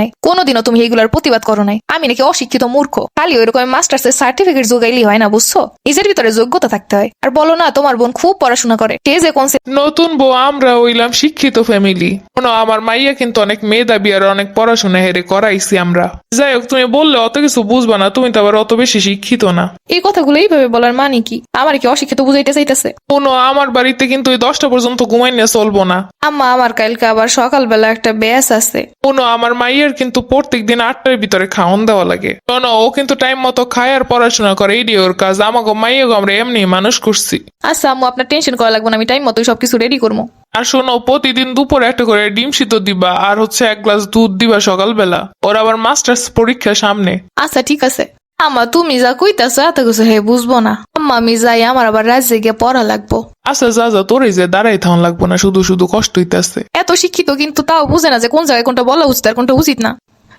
নাই। কোনোদিনও তুমি এইগুলার প্রতিবাদ করো নাই। আমি নাকি অশিক্ষিত মূর্খ। খালি ওইরকম মাস্টার্স এর সার্টিফিকেট যোগাইলি হয় না বুঝছ? নিজের ভিতরে যোগ্যতা থাকতে হয়। আর বলো না তোমার বোন খুব পড়াশোনা করে। সে যে কোন নতুন বউ আমরা হইলাম শিক্ষিত ফ্যামিলি আমার মাইয়া কিন্তু অনেক মেধাবী আর অনেক পড়াশোনা হেরে করাইছি আমরা। যাই হোক তুমি বললে অত কিছু বুঝবা না তুমি তো আবার অত বেশি শিক্ষিত না। এই কথাগুলো এইভাবে বলার মানে কি? আমার কি অশিক্ষিত বুঝাইতে চাইতেছে? শোনো আমার বাড়িতে কিন্তু ওই দশটা পর্যন্ত ঘুমাই নিয়ে চলবো না। আম্মা আমার কালকে আবার সকালবেলা একটা ব্যাস আছে। শোনো আমার মাইয়ের কিন্তু প্রত্যেক দিন আটটার ভিতরে খাওন দেওয়া লাগে। শোনো ও কিন্তু টাইম মতো খায় আর পড়াশোনা করে এই ওর কাজ আমাকে মাইয়ে আমরা এমনি মানুষ করছি। আচ্ছা আম্মু আপনার টেনশন করা লাগবে না আমি টাইম মতো সবকিছু রেডি করব। আর শোনো প্রতিদিন দুপুরে একটা করে ডিম সিদ্ধ দিবা আর হচ্ছে এক গ্লাস দুধ দিবা সকালবেলা। ওর আবার মাস্টার্স পরীক্ষা সামনে। আচ্ছা ঠিক আছে। আম্মা তুমি যা কইতাছো এত কিছু হে বুঝব না আম্মা আমি যাই আমার আবার রাজ্যে গিয়ে পড়া লাগবো আচ্ছা যা যা তোর এই যে দাঁড়াই থাকুন লাগবো না শুধু শুধু কষ্ট হইতাছে এত শিক্ষিত কিন্তু তাও বুঝে না যে কোন জায়গায় কোনটা বলা উচিত আর কোনটা উচিত না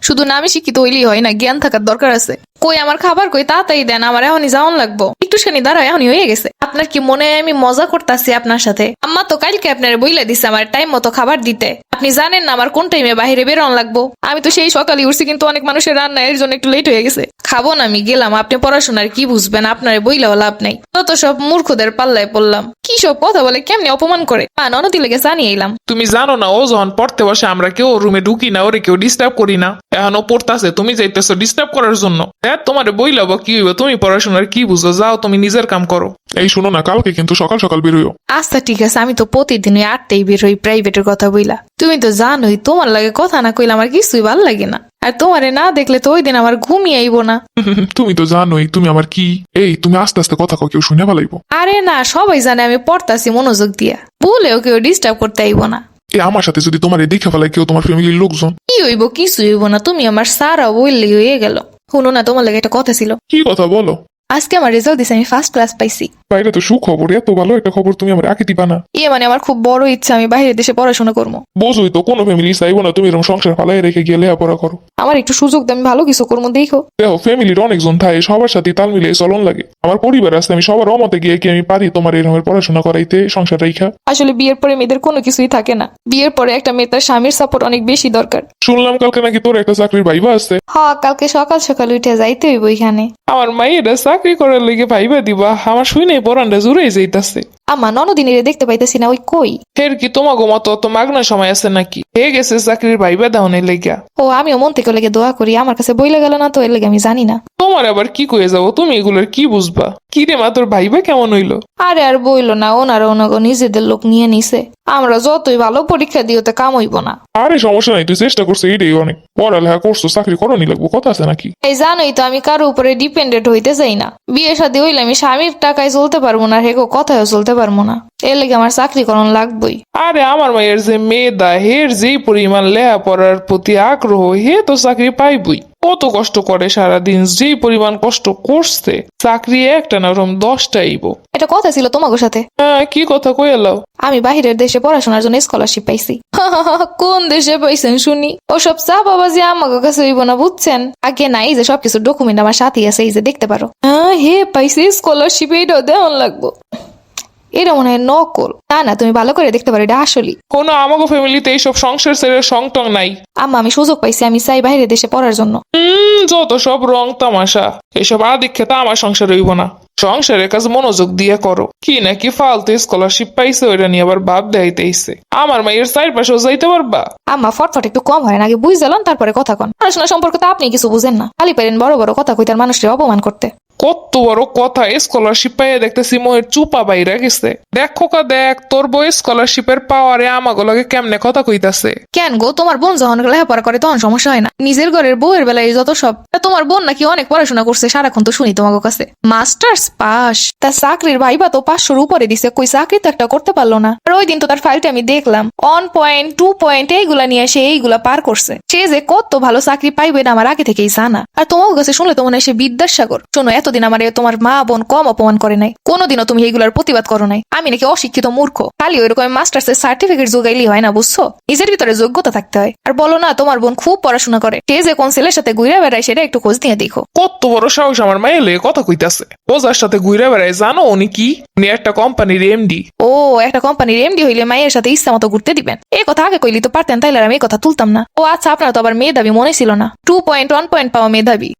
শুধু নামে শিক্ষিত হইলেই হয় না জ্ঞান থাকার দরকার আছে কই আমার খাবার কই তাড়াতাড়ি দেন আমার এখনই যাওয়ান লাগবো একটু শানি দাঁড়াও এখনই হয়ে গেছে আপনার কি মনে হয় আমি মজা করতেছি আপনার সাথে? আম্মা তো কালকে আপনার বইলা দিছে আমার টাইম মতো খাবার দিতে। আপনি জানেন না আমার কোন টাইমে বাইরে বেরোন লাগবো। আমি তো সেই সকালে উঠছি, কিন্তু অনেক মানুষের রান্না এর জন্য একটু লেট হয়ে গেছে। খাব না আমি, গেলাম। আপনি পড়াশোনার কি বুঝবেন? আপনার বইলাও লাভ নাই। তত সব মূর্খদের পাল্লায় পড়লাম। কি সব কথা বলে, কেমনি অপমান করে? মা ননদি লেগে জানিয়ে এলাম। তুমি জানো না, ও যখন পড়তে বসে আমরা কেউ রুমে ঢুকি না, ওরে কেউ ডিস্টার্ব করি না। এখন পড়তাছে তুমি যাইতেছো ডিস্টার্ব করার জন্য। দেখ তোমার বই লব কি হইব তুমি পড়াশোনার কি বুঝো যাও তুমি নিজের কাম করো। এই শোনো না কালকে কিন্তু সকাল সকাল বেরোয় আচ্ছা ঠিক আছে আমি তো প্রতিদিন ওই আটটাই বের হই প্রাইভেটের কথা বইলা। তুমি তো জানোই তোমার লাগে কথা না কইলে আমার কিছুই ভালো লাগে না। আর তোমারে না দেখলে তো ওই দিন আমার ঘুমিয়ে আইবো না। তুমি তো জানোই তুমি আমার কি? এই তুমি আস্তে আস্তে কথা কও কেউ শুনে ভালাইবো আরে না সবাই জানে আমি পড়তাছি মনোযোগ দিয়া। বলেও কেউ ডিস্টার্ব করতে আইবো না। এ আমার সাথে যদি তোমার দেখে ফেলায় কেউ তোমার ফ্যামিলির লোকজন? কি হইব? কিছু হইব না। তুমি আমার সারা বললে হয়ে গেল। শুনো না তোমার লাগে একটা কথা ছিল। কি কথা বলো? আজকে আমার রেজাল্ট দিছে আমি ফার্স্ট ক্লাস পাইছি। বাইরে তো সুখবর এত ভালো একটা খবর তুমি আমার আগে দিবা না ইয়ে মানে আমার খুব বড় ইচ্ছা আমি বাইরের দেশে পড়াশোনা করব। বোঝোই তো কোনো ফ্যামিলি চাইব না তুমি এরকম সংসার ফালাই রেখে গিয়ে লেখাপড়া করো। আমার একটু সুযোগ দিয়ে আমি ভালো কিছু করব দেখো। দেখো ফ্যামিলির অনেকজন থাকে সবার সাথে তাল মিলিয়ে চলন লাগে। আমার পরিবার আছে আমি সবার অমতে গিয়ে কি আমি পারি তোমার এরকমের পড়াশোনা করাইতে সংসার রেখা? আসলে বিয়ের পরে মেয়েদের কোনো কিছুই থাকে না। বিয়ের পরে একটা মেয়ে তার স্বামীর সাপোর্ট অনেক বেশি দরকার। শুনলাম কালকে নাকি তোর একটা চাকরির ভাইবা আছে। হ্যাঁ কালকে সকাল সকাল উঠে যাইতে হইব এখানে। আমার মাইয়েরা চাকরি করার লেগে ভাইবা দিবা আমার শুনে পরানটা জুড়ে যাইতাছে। আমা ননদিনীরে দেখতে পাইতেছি না ওই কই? ফের কি তোমাকে মতো তো মাগনা সময় আছে নাকি? হে গেছে চাকরির ভাইবা দাওনের লেগা। ও আমিও মন থেকে লেগে দোয়া করি আমার কাছে বইলে গেল না তো এর লেগে আমি জানি না। তোমার আবার কি কয়ে যাব? তুমি এগুলোর কি বুঝবা? কি রে মা তোর ভাইবা কেমন হইল? আরে আর বইলো না ওনারা ওনাকে নিজেদের লোক নিয়ে নিছে। আমরা যতই ভালো পরীক্ষা দিও তো কাম হইব না। আরে সমস্যা নাই তুই চেষ্টা করছ এইটাই অনেক। পড়ালেখা করছ চাকরি করনি লাগবো কথা আছে নাকি? এই জানোই তো আমি কারও উপরে ডিপেন্ডেন্ট হইতে চাই না। বিয়ে শাদী হইলে আমি স্বামীর টাকায় চলতে পারব না হেগো কথায়ও চলতে পারব না। এর লেগে আমার চাকরি করণ লাগবই। আরে আমার মায়ের যে মেয়েদা হের যেই পরিমাণ লেহা পড়ার প্রতি আগ্রহ হে তো চাকরি পাইবই। কত কষ্ট করে সারাদিন যে পরিমাণ কষ্ট করছে চাকরি একটা না ওরম দশটা আইব এটা কথা ছিল তোমাকে সাথে? হ্যাঁ কি কথা কই এলাও? আমি বাহিরের দেশে পড়াশোনার জন্য স্কলারশিপ পাইছি। কোন দেশে পাইছেন শুনি? ওসব চা বাবা যে আমাকে কাছে হইব না বুঝছেন? আগে না এই যে সবকিছু ডকুমেন্ট আমার সাথে আছে এই যে দেখতে পারো। হ্যাঁ হে পাইছি স্কলারশিপ এইটাও দেওয়ান লাগবো। এটা মনে হয় নকল। না না তুমি ভালো করে দেখতে পারো এটা আসলি কোনো আমাকে ফ্যামিলিতে এইসব সংসার ছেড়ে সংটং নাই। আম্মা আমি সুযোগ পাইছি আমি চাই বাইরের দেশে পড়ার জন্য। হুম যত সব রং তামাশা এসব আদিক্ষেতা আমার সংসার হইব না। সংসারের কাছে মনোযোগ দিয়ে করো। কি নাকি ফালতু স্কলারশিপ পাইছে ওইটা নিয়ে আবার ভাব দেখাইতেইছে আমার মায়ের সাইড পাশেও যাইতে পারবা? আম্মা ফটফট একটু কম হয় না আগে বুঝলাম তারপরে কথা কন। পড়াশোনা সম্পর্কে তো আপনি কিছু বুঝেন না। খালি পারেন বড় বড় কথা কইতার মানুষকে অপমান করতে। কত বড় কথা স্কলারশিপ পাইয়ে দেখতেছি মোয়ের চুপা বাইরে গেছে। দেখো কা দেখ, তোর বই স্কলারশিপের পাওয়ারে আমাগো লগে কেমনে কথা কইতাছে। কেন গো, তোমার বোন যখন লেখাপড়া করে তখন সমস্যা হয় না। নিজের ঘরের বউয়ের বেলায় যত সব তোমার বোন নাকি অনেক পড়াশোনা করছে, সারাক্ষণ তো শুনি তোমাকে কাছে। মাস্টার্স পাস তা চাকরির ভাইবা তো পাঁচশোর উপরে দিছে, কই চাকরি তো একটা করতে পারল না। আর ওই দিন তো তার ফাইলটা আমি দেখলাম। ওয়ান পয়েন্ট টু পয়েন্ট এইগুলা নিয়ে সে এইগুলা পার করছে। সে যে কত ভালো চাকরি পাইবে না আমার আগে থেকেই জানা। আর তোমার কাছে শুনলে তো মনে হয় সে বিদ্যাসাগর। শোনো, এত এতদিন আমার তোমার মা বোন কম অপমান করে নাই কোনোদিনও তুমি এইগুলার প্রতিবাদ করো নাই। আমি নাকি অশিক্ষিত মূর্খ। খালি ওইরকম মাস্টার্স এর সার্টিফিকেট যোগাইলি হয় না বুঝছ? নিজের ভিতরে যোগ্যতা থাকতে হয়। আর বলো না তোমার বোন খুব পড়াশোনা করে। যে কোন ছেলের সাথে ঘুরে বেড়ায় সেটা একটু খোঁজ নিয়ে দেখো। কত বড় সাহস আমার মায়ের লেগে কথা কইতাছে। ও যার সাথে ঘুরে বেড়ায় জানো উনি কি? উনি একটা কোম্পানির এমডি ও একটা কোম্পানির এমডি হইলে মায়ের সাথে ইচ্ছা মতো ঘুরতে দিবেন। এই কথা আগে কইলি তো পারতেন তাইলে আমি এই কথা তুলতাম না। ও আচ্ছা আপনার তো আবার মেধাবী মনে ছিল না। টু পয়েন্ট ওয়ান পয়েন্ট পাওয়া মেধাবী।